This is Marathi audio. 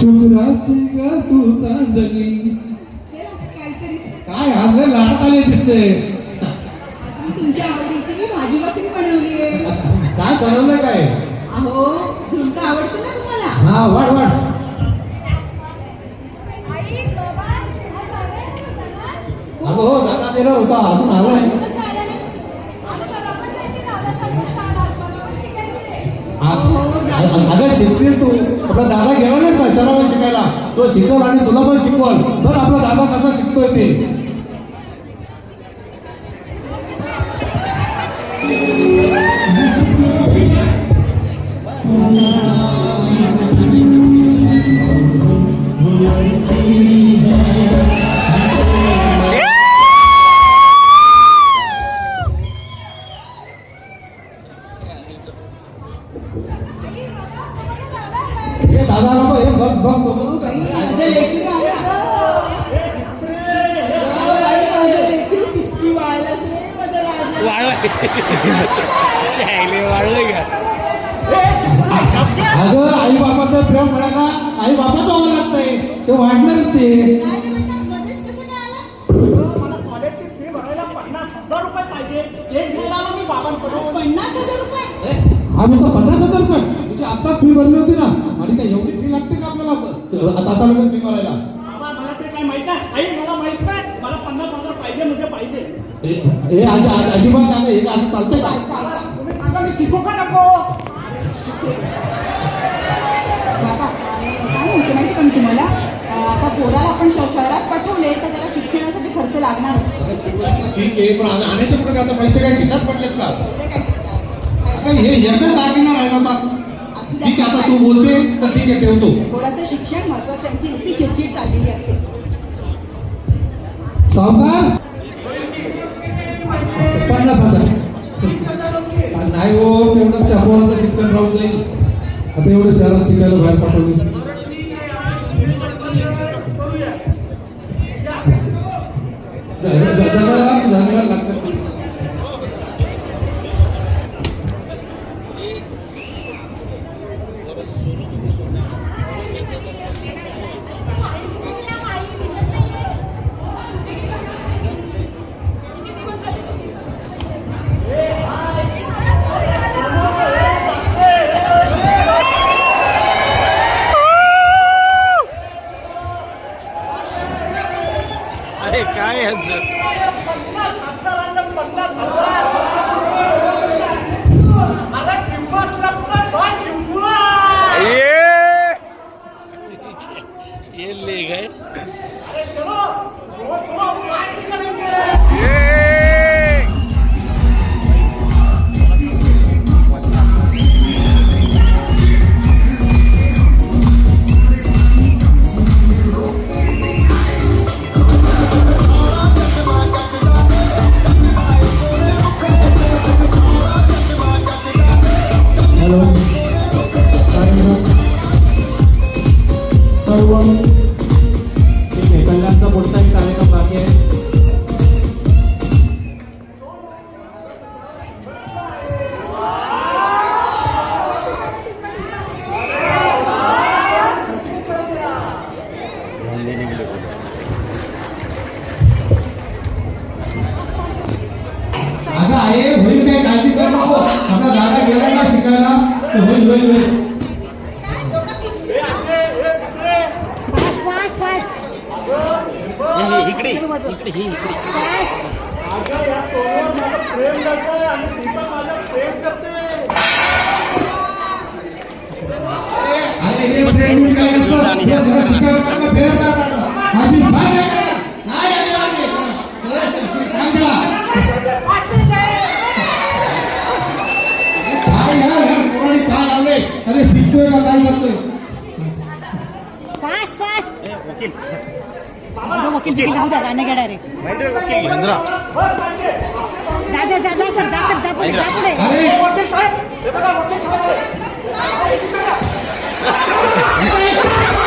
चंद्राची ग तू चांदणी. काय लाटात आले दिसते. तुमच्या आवडीची मी भाजी भाकरी बनवली आहे. काय बनवलं काय? अहो झुणका आवडतो ना तुम्हाला? हा वाढ वाढ. अगं हो दादा दिला होता अजून आला नाही. कसं आलं नाही? आ- अगं शिकशील तू. आपला दादा गेला नाही सरावा शिकायला. तो शिकवल आणि तुला पण शिकवल. बरं आपला दादा कसा शिकतोय ते? हे हे बघ बघ बघ अहो, बाई, माझं लेकरू आलं गं. अहो, बाई, माझं लेकरू किती वाळलं रे, माझं राजा. वाळलं का अगं आई बापाचं प्रेम म्हणायला आई बापाचं व्हावं लागतंय ते वाढणारच ते? मला कॉलेजची फी भरायला पन्नास हजार रुपये पाहिजे हेच घ्यायला आलो मी बाबांकडून पन्नास हजार रुपये आम्ही तर पन्नास हजार रुपये म्हणजे आता फी भरली होती ना. आणि काय एवढी फी लागते का आपल्याला आता आता लगेच फी भरायला बाबा मला ते काय माहीत नाही. आई मला माहीत नाही. मला पन्नास हजार पाहिजे म्हणजे पाहिजे. हे- आजी आजी- अजिबात हे असं चालतंय का? तुम्ही सांगा मी शिकू का नको? बाबा काय म्हणते माहिती का मी तुम्हाला? अं, आता पोराला आपण शहरात पाठवले तर त्याला शिक्षणासाठी खर्च लागणार ठीक आहे पण आण- आणायचे कुठे आता पैसे काय खिशात पडलेत का? हे एकच दागिना राहिला होता. ठीक आहे आता तू बोलते तर ठीक आहे ठेवतो. शिक्षण महत्वाचं त्यांची नुसती चिडचिड चाललेली असते. सावकार? पन्नास हजार. नाही हो तेवढं पोराचं शिक्षण राहून जाईल. आता एवढं शहरात शिकायला बाहेर पाठवली. लक्षात काय ह्याचं असं आहे होईल काय काळजी करू नको. आपला दादा गेला ना शिकायला. तर होईल होईल होईल. हे असे हे तिकडे इकडे इकडे ही इकडे अरे शिकतोय का काय करतोय. Fast fast. वकील वकील राहू द्या गाणं घ्या डायरेक्ट महेंद्र. जा जा जा जा सर जा सर जा पुढे जा पुढे. अरे. हे वकील साहेब हे बघा वकील साहेब. या,